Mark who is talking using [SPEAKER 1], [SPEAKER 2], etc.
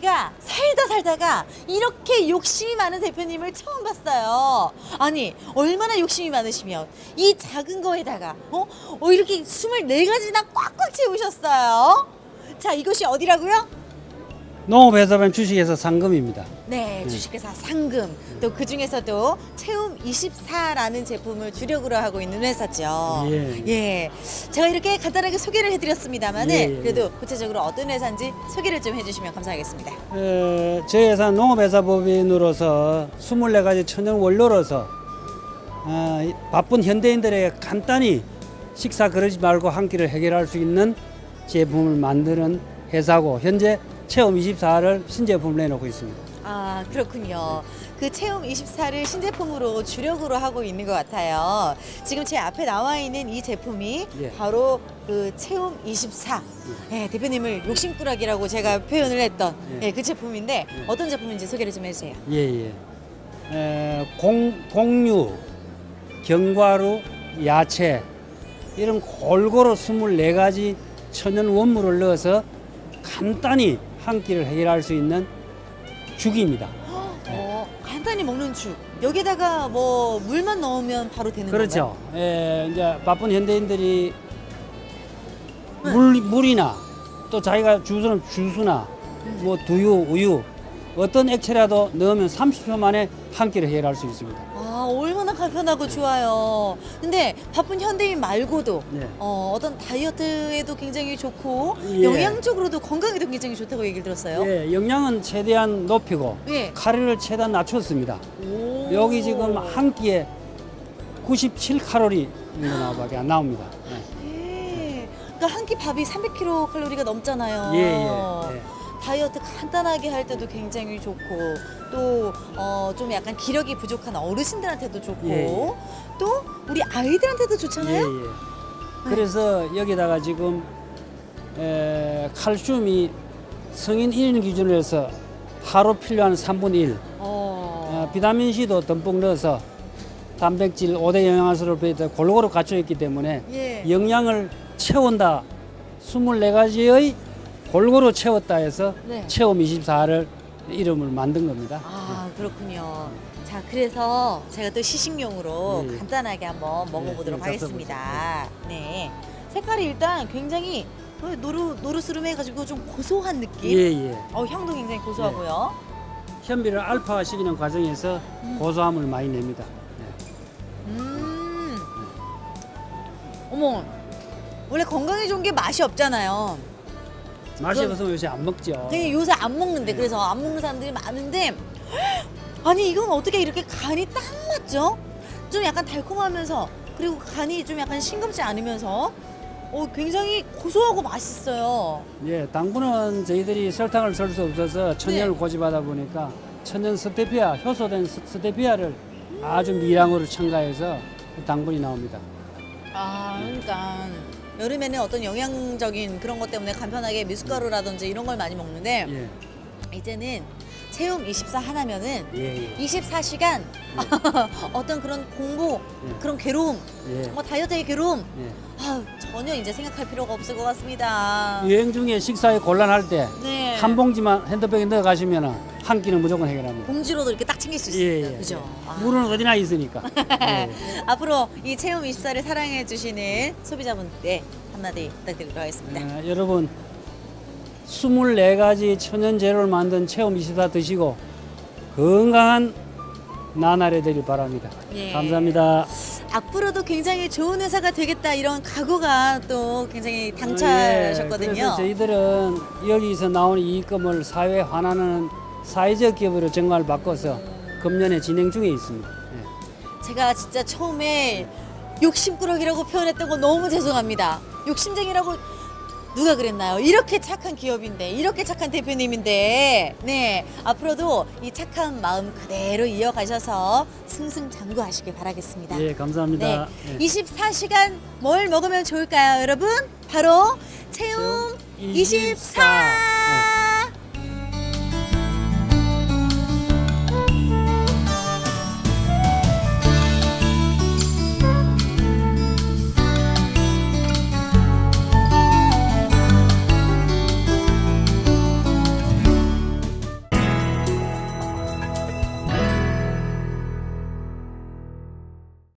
[SPEAKER 1] 제가 살다 살다가 이렇게 욕심이 많은 대표님을 처음 봤어요. 아니, 얼마나 욕심이 많으시면 이 작은 거에다가 어? 어 이렇게 24가지나 꽉꽉 채우셨어요. 자, 이것이 어디라고요?
[SPEAKER 2] 농업회사반 주식회사 상금입니다.
[SPEAKER 1] 네, 주식회사 상금. 또 그 중에서도 채움 24라는 제품을 주력으로 하고 있는 회사죠.
[SPEAKER 2] 예.
[SPEAKER 1] 예. 제가 이렇게 간단하게 소개를 해드렸습니다만은
[SPEAKER 2] 예, 예.
[SPEAKER 1] 그래도 구체적으로 어떤 회사인지 소개를 좀 해주시면 감사하겠습니다.
[SPEAKER 2] 에, 저희 회사 농업회사 법인으로서 24가지 천연 원료로서 어, 이 바쁜 현대인들에게 간단히 식사 그러지 말고 한 끼를 해결할 수 있는 제품을 만드는 회사고 현재 체험 24를 신제품을 내놓고 있습니다.
[SPEAKER 1] 아 그렇군요. 그 체험 24를 신제품으로 주력으로 하고 있는 것 같아요. 지금 제 앞에 나와 있는 이 제품이
[SPEAKER 2] 예.
[SPEAKER 1] 바로 그 체험 24. 예, 대표님을 욕심꾸러기라고 제가 표현을 했던
[SPEAKER 2] 예.
[SPEAKER 1] 예, 그 제품인데 어떤 제품인지 소개를 좀 해주세요.
[SPEAKER 2] 예예. 에, 공 공유, 견과류, 야채 이런 골고루 24가지 천연 원물을 넣어서 간단히 한 끼를 해결할 수 있는 죽입니다.
[SPEAKER 1] 어, 간단히 먹는 죽. 여기다가 뭐 물만 넣으면 바로 되는
[SPEAKER 2] 그렇죠. 에, 이제 바쁜 현대인들이 물 물이나 또 자기가 주스는 주스나 뭐 두유, 우유 어떤 액체라도 넣으면 30초 만에 한 끼를 해결할 수 있습니다.
[SPEAKER 1] 아, 얼마나 간편하고 좋아요. 근데 바쁜 현대인 말고도
[SPEAKER 2] 네.
[SPEAKER 1] 어, 어떤 다이어트에도 굉장히 좋고
[SPEAKER 2] 예.
[SPEAKER 1] 영양적으로도 건강에도 굉장히 좋다고 얘기를 들었어요.
[SPEAKER 2] 예, 영양은 최대한 높이고
[SPEAKER 1] 예.
[SPEAKER 2] 칼로리를 최대한 낮췄습니다.
[SPEAKER 1] 오.
[SPEAKER 2] 여기 지금 한 끼에 97칼로리 정도밖에 안 나옵니다. 예.
[SPEAKER 1] 예. 그러니까 한 끼 밥이 300kcal 칼로리가 넘잖아요.
[SPEAKER 2] 예, 예, 예.
[SPEAKER 1] 다이어트 간단하게 할 때도 굉장히 좋고 또 어, 좀 약간 기력이 부족한 어르신들한테도 좋고
[SPEAKER 2] 예, 예.
[SPEAKER 1] 또 우리 아이들한테도
[SPEAKER 2] 예,
[SPEAKER 1] 좋잖아요.
[SPEAKER 2] 예. 그래서 여기다가 지금 에, 칼슘이 성인 1인 기준으로 해서 하루 필요한 3분의 1,
[SPEAKER 1] 어.
[SPEAKER 2] 어, 비타민 C도 듬뿍 넣어서 단백질 5대 영양소를 골고루 갖춰 있기 때문에
[SPEAKER 1] 예.
[SPEAKER 2] 영양을 채운다. 24가지의 골고루 채웠다 해서
[SPEAKER 1] 네.
[SPEAKER 2] 체험 24를 이름을 만든 겁니다.
[SPEAKER 1] 아 그렇군요. 자 그래서 제가 또 시식용으로
[SPEAKER 2] 예, 예.
[SPEAKER 1] 간단하게 한번 먹어보도록
[SPEAKER 2] 예,
[SPEAKER 1] 하겠습니다. 네, 색깔이 일단 굉장히 어, 노루 노르스름해가지고 좀 고소한 느낌.
[SPEAKER 2] 예, 예.
[SPEAKER 1] 어 향도 굉장히 고소하고요.
[SPEAKER 2] 현미를 알파화 시키는 과정에서 고소함을 많이 냅니다. 네.
[SPEAKER 1] 음. 어머 원래 건강에 좋은 게 맛이 없잖아요.
[SPEAKER 2] 맛이
[SPEAKER 1] 그럼-
[SPEAKER 2] 없으면 요새 안 먹죠.
[SPEAKER 1] 근데 요새 안 먹는데
[SPEAKER 2] 네.
[SPEAKER 1] 그래서 안 먹는 사람들이 많은데 아니 이건 어떻게 이렇게 간이 딱 맞죠? 좀 약간 달콤하면서 그리고 간이 좀 약간 싱겁지 않으면서 어, 굉장히 고소하고 맛있어요.
[SPEAKER 2] 예, 당분은 저희들이 설탕을 쓸 수 없어서 천연을
[SPEAKER 1] 네.
[SPEAKER 2] 고집하다 보니까 천연 스테피아, 효소된 스- 스테피아를 아주 미량으로 첨가해서 당분이 나옵니다.
[SPEAKER 1] 아 그러니까 여름에는 어떤 영양적인 그런 것 때문에 간편하게 미숫가루라든지 이런 걸 많이 먹는데
[SPEAKER 2] 예,
[SPEAKER 1] 이제는 체험 24 하나면은
[SPEAKER 2] 예, 예.
[SPEAKER 1] 24시간 어떤 그런 공부
[SPEAKER 2] 예.
[SPEAKER 1] 그런 괴로움
[SPEAKER 2] 예,
[SPEAKER 1] 뭐 다이어트의 괴로움
[SPEAKER 2] 예.
[SPEAKER 1] 아 전혀 이제 생각할 필요가 없을 것 같습니다.
[SPEAKER 2] 여행 중에 식사에 곤란할 때 한
[SPEAKER 1] 네.
[SPEAKER 2] 봉지만 핸드백에 넣어 가시면 한 끼는 무조건 해결합니다.
[SPEAKER 1] 봉지로도 이렇게 딱 챙길 수
[SPEAKER 2] 예,
[SPEAKER 1] 있습니다.
[SPEAKER 2] 예,
[SPEAKER 1] 그죠?
[SPEAKER 2] 예.
[SPEAKER 1] 아.
[SPEAKER 2] 물은 어디나 있으니까. 예.
[SPEAKER 1] 앞으로 이 체험 24를 사랑해 주시는 소비자분께 한마디 부탁드리도록 하겠습니다.
[SPEAKER 2] 어, 여러분 24가지 천연 재료를 만든 체험 24 드시고 건강한 나날이 되길 바랍니다.
[SPEAKER 1] 예.
[SPEAKER 2] 감사합니다.
[SPEAKER 1] 앞으로도 굉장히 좋은 회사가 되겠다 이런 각오가 또 굉장히
[SPEAKER 2] 예,
[SPEAKER 1] 당차셨거든요.
[SPEAKER 2] 그래서 저희들은 여기서 나오는 이익금을 사회에 환원하는 사회적 기업으로 정말 바꿔서 금년에 진행 중에 있습니다. 예.
[SPEAKER 1] 제가 진짜 처음에 욕심꾸러기라고 표현했던 거 너무 죄송합니다. 욕심쟁이라고 누가 그랬나요? 이렇게 착한 기업인데, 이렇게 착한 대표님인데, 네. 앞으로도 이 착한 마음 그대로 이어가셔서 승승장구하시길 바라겠습니다.
[SPEAKER 2] 예, 감사합니다.
[SPEAKER 1] 네.
[SPEAKER 2] 예.
[SPEAKER 1] 24시간 뭘 먹으면 좋을까요, 여러분? 바로 체험 24.
[SPEAKER 2] 24.